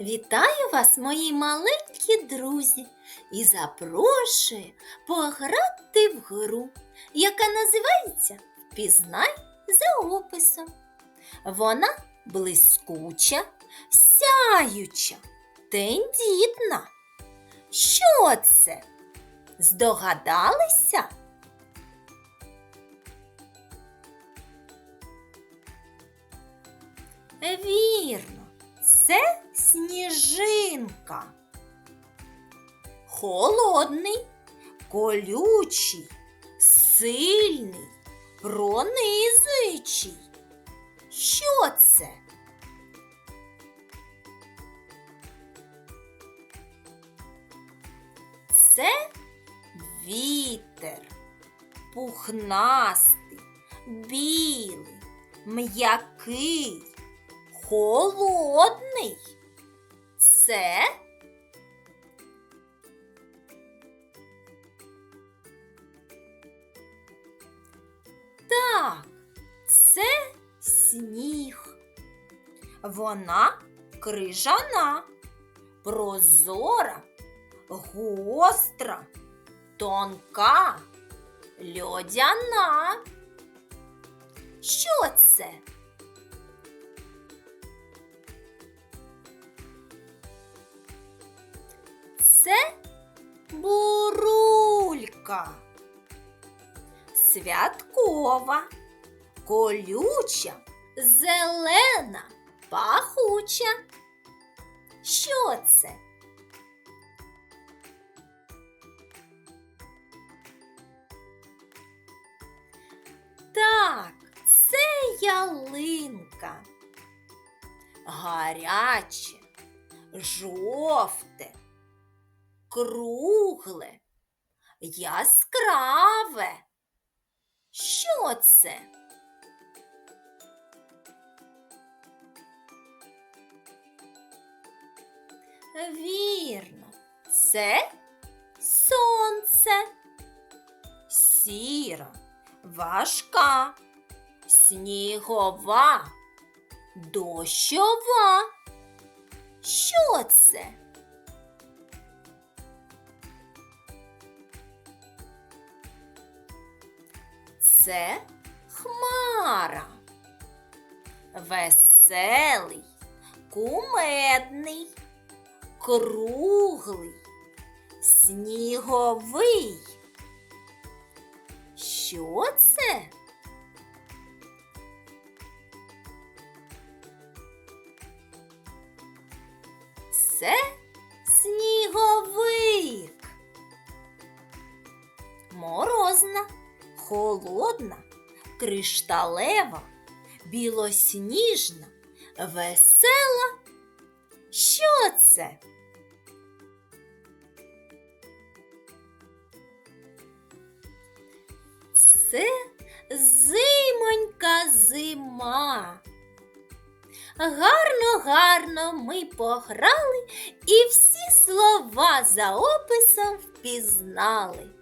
Вітаю вас, мої маленькі друзі, і запрошую пограти в гру, яка називається Впізнай за описом. Вона блискуча, сяюча, тендітна. Що це? Здогадалися? Вірно, це сніжинка. Холодний, колючий, сильний, пронизуючий. Що це? Це вітер, пухнастий, білий, м'який, холодний. Це так, це сніг. Вона крижана, прозора, гостра, тонка, льодяна. Що це? Бурулька. Святкова, колюча, зелена, пахуча. Що це? Так, це ялинка. Гаряче, жовте, кругле, яскраве. Що це? Вірно, це сонце. Сіра, важка, снігова, дощова. Що це? Це хмара. Веселий, кумедний, круглий, сніговий. Що це? Це холодна, кришталева, білосніжна, весела. Що це? Це зимонька зима. Гарно, гарно ми пограли і всі слова за описом впізнали.